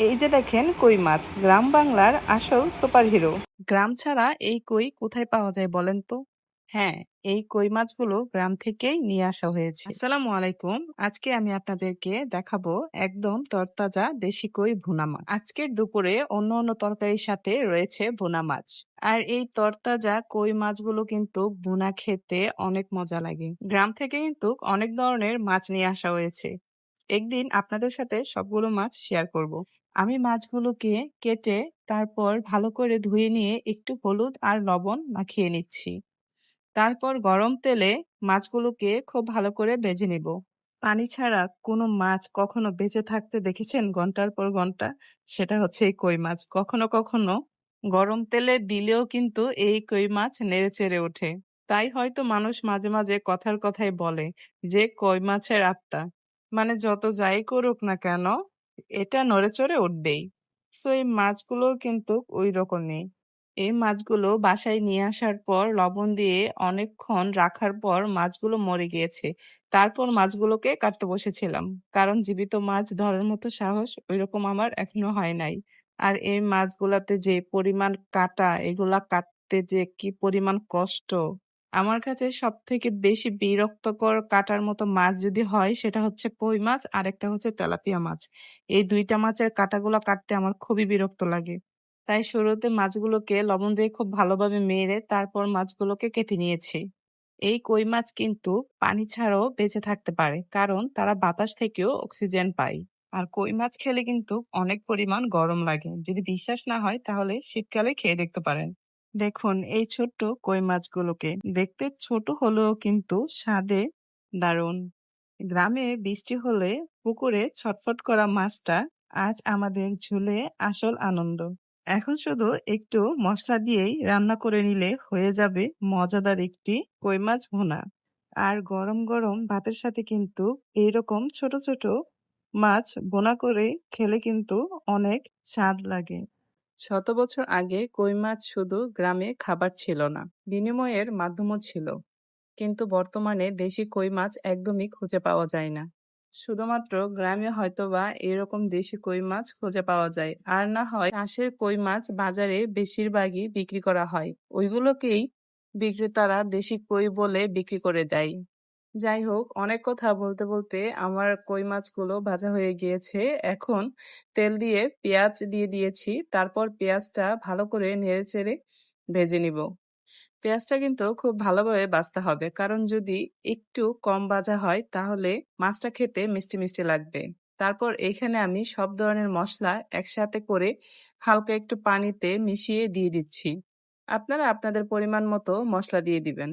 এই যে দেখেন, কই মাছ? গ্রাম বাংলার আসল সুপারহিরো। গ্রাম ছাড়া এই কই কোথায় পাওয়া যায় বলেন তো? হ্যাঁ এই কই মাছগুলো গ্রাম থেকেই নিয়ে আসা হয়েছে। আসসালামু আলাইকুম। আজকে আমি আপনাদেরকে দেখাবো একদম তরতাজা দেশি কই ভুনা মাছ। আজকের দুপুরে অন্য অন্য তরকারির সাথে রয়েছে ভুনা মাছ। আর এই তরতাজা কই মাছগুলো কিন্তু ভুনা খেতে অনেক মজা লাগে। গ্রাম থেকে কিন্তু অনেক ধরনের মাছ নিয়ে আসা হয়েছে। একদিন আপনাদের সাথে সবগুলো মাছ শেয়ার করব। আমি মাছগুলোকে কেটে তারপর ভালো করে ধুয়ে নিয়ে একটু হলুদ আর লবণ মাখিয়ে নিচ্ছি। তারপর গরম তেলে মাছগুলোকে খুব ভালো করে ভেজে নিব। পানি ছাড়া কোনো মাছ কখনো বেঁচে থাকতে দেখেছেন ঘণ্টার পর ঘণ্টা? সেটা হচ্ছে এই কই মাছ। কখনো কখনো গরম তেলে দিলেও কিন্তু এই কই মাছ নেড়ে চেড়ে ওঠে। তাই হয়তো মানুষ মাঝে মাঝে কথার কথাই বলে যে, কই মাছের আত্মা। মানে যত যাই করুক না কেন এটা নড়ে চড়ে উঠবেই। সো এই মাছগুলো কিন্তু ওই রকমই এই মাছগুলো বাসায় নিয়ে আসার পর লবণ দিয়ে অনেকক্ষণ রাখার পর মাছগুলো মরে গিয়েছে। তারপর মাছগুলোকে কাটতে বসেছিলাম। কারণ জীবিত মাছ ধরার মতো সাহস ওইরকম আমার এখনও হয় নাই। আর এই মাছগুলাতে যে পরিমাণ কাটা, এগুলা কাটতে যে কি পরিমাণ কষ্ট! আমার কাছে সব থেকে বেশি বিরক্তকর কাটার মতো মাছ যদি হয়, সেটা হচ্ছে কই মাছ আর একটা হচ্ছে তেলাপিয়া মাছ। এই দুইটা মাছের কাটাগুলো কাটতে আমার খুবই বিরক্ত লাগে। তাই শুরুতে মাছগুলোকে লবণ দিয়ে খুব ভালোভাবে মেরে তারপর মাছগুলোকে কেটে নিয়েছি। এই কই মাছ কিন্তু পানি ছাড়াও বেঁচে থাকতে পারে, কারণ তারা বাতাস থেকেও অক্সিজেন পায়। আর কই মাছ খেলে কিন্তু অনেক পরিমাণ গরম লাগে। যদি বিশ্বাস না হয়, তাহলে শীতকালে খেয়ে দেখতে পারেন। দেখুন, এই ছোট্ট কই মাছগুলোকে দেখতে ছোট হলেও কিন্তু স্বাদে দারুণ। গ্রামে বৃষ্টি হলে পুকুরে ছটফট করা মাছটা আজ আমাদের ঝুলে আসল আনন্দ। এখন শুধু একটু মশলা দিয়েই রান্না করে নিলে হয়ে যাবে মজাদার একটি কই মাছ ভুনা। আর গরম গরম ভাতের সাথে কিন্তু এইরকম ছোট ছোট মাছ বোনা করে খেলে কিন্তু অনেক স্বাদ লাগে। শত বছর আগে কই মাছ শুধু গ্রামে খাবার ছিল না, বিনিময়ের মাধ্যমও ছিল। কিন্তু বর্তমানে দেশি কই মাছ একদমই খুঁজে পাওয়া যায় না। শুধুমাত্র গ্রামে হয়তোবা এরকম দেশি কই মাছ খুঁজে পাওয়া যায়। আর না হয় হাঁসের কই মাছ বাজারে বেশিরভাগই বিক্রি করা হয়। ওইগুলোকেই বিক্রেতারা দেশি কই বলে বিক্রি করে দেয়। যাই হোক, অনেক কথা বলতে বলতে আমার কই মাছগুলো ভাজা হয়ে গিয়েছে। এখন তেল দিয়ে পেঁয়াজ দিয়ে দিয়েছি। তারপর পেঁয়াজটা ভালো করে নেড়ে চেড়ে ভেজে নিব। পেঁয়াজটা কিন্তু খুব ভালোভাবে বাছতে হবে। কারণ যদি একটু কম ভাজা হয়, তাহলে মাছটা খেতে মিষ্টি মিষ্টি লাগবে। তারপর এখানে আমি সব ধরনের মশলা একসাথে করে হালকা একটু পানিতে মিশিয়ে দিয়ে দিচ্ছি। আপনারা আপনাদের পরিমাণ মতো মশলা দিয়ে দিবেন।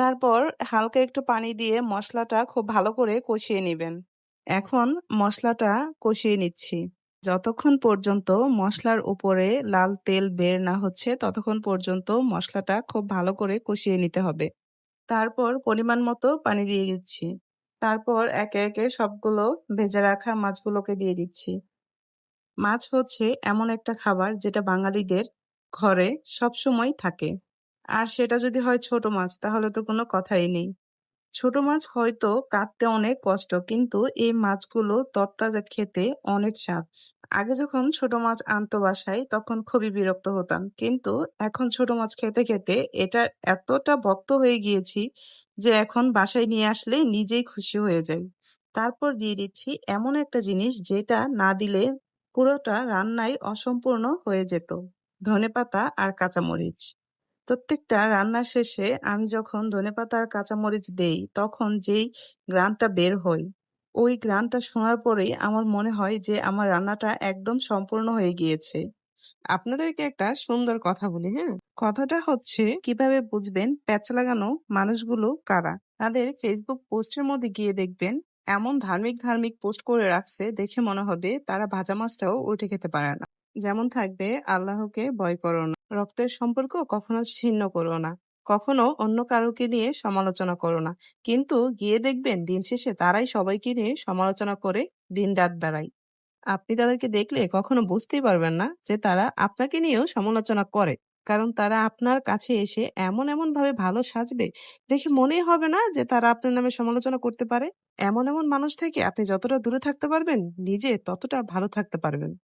তারপর হালকা একটু পানি দিয়ে মশলাটা খুব ভালো করে কষিয়ে নেবেন। এখন মশলাটা কষিয়ে নিচ্ছি। যতক্ষণ পর্যন্ত মশলার উপরে লাল তেল বের না হচ্ছে, ততক্ষণ পর্যন্ত মশলাটা খুব ভালো করে কষিয়ে নিতে হবে। তারপর পরিমাণ মতো পানি দিয়ে দিচ্ছি। তারপর একে একে সবগুলো ভেজে রাখা মাছগুলোকে দিয়ে দিচ্ছি। মাছ হচ্ছে এমন একটা খাবার যেটা বাঙালিদের ঘরে সবসময় থাকে। আর সেটা যদি হয় ছোট মাছ, তাহলে তো কোনো কথাই নেই। ছোট মাছ হয়তো কাটতে অনেক কষ্ট, কিন্তু এই মাছগুলো তরতাজা খেতে অনেক স্বাদ। আগে যখন ছোট মাছ আনতো বাসায়, তখন খুবই বিরক্ত হতাম। কিন্তু এখন ছোট মাছ খেতে খেতে এটা এতটা ভক্ত হয়ে গিয়েছি যে এখন বাসায় নিয়ে আসলে নিজেই খুশি হয়ে যাই। তারপর দিয়ে দিচ্ছি এমন একটা জিনিস যেটা না দিলে পুরোটা রান্নায় অসম্পূর্ণ হয়ে যেত। ধনেপাতা আর কাঁচামরিচ। প্রত্যেকটা রান্নার শেষে আমি যখন ধনেপাতা আর কাঁচামরিচ দেই, তখন যেই গ্রানটা বের হয়, ওই গ্রানটা শোনার পরেই আমার মনে হয় যে আমার রান্নাটা একদম সম্পূর্ণ হয়ে গিয়েছে। আপনাদেরকে একটা সুন্দর কথা বলি হ্যাঁ? কথাটা হচ্ছে, কীভাবে বুঝবেন প্যাচ লাগানো মানুষগুলো কারা? তাদের ফেসবুক পোস্টের মধ্যে গিয়ে দেখবেন, এমন ধার্মিক ধার্মিক পোস্ট করে রাখছে, দেখে মনে হবে তারা ভাজা মাছটাও উঠে খেতে পারে না। যেমন থাকবে, আল্লাহকে ভয় করো না। রক্তের সম্পর্ক কখনো ছিন্ন করো না। কখনো অন্য কারোকে নিয়ে সমালোচনা করো না। কিন্তু গিয়ে দেখবেন দিন শেষে তারাই সবাইকে নিয়ে সমালোচনা করে দিন রাত বেড়ায় আপনি তাদেরকে দেখলে কখনো বুঝতেই পারবেন না যে তারা আপনাকে নিয়েও সমালোচনা করে। কারণ তারা আপনার কাছে এসে এমন এমন ভাবে ভালো সাজবে দেখে মনেই হবে না যে তারা আপনার নামে সমালোচনা করতে পারে। এমন এমন মানুষ থেকে আপনি যতটা দূরে থাকতে পারবেন, নিজে ততটা ভালো থাকতে পারবেন।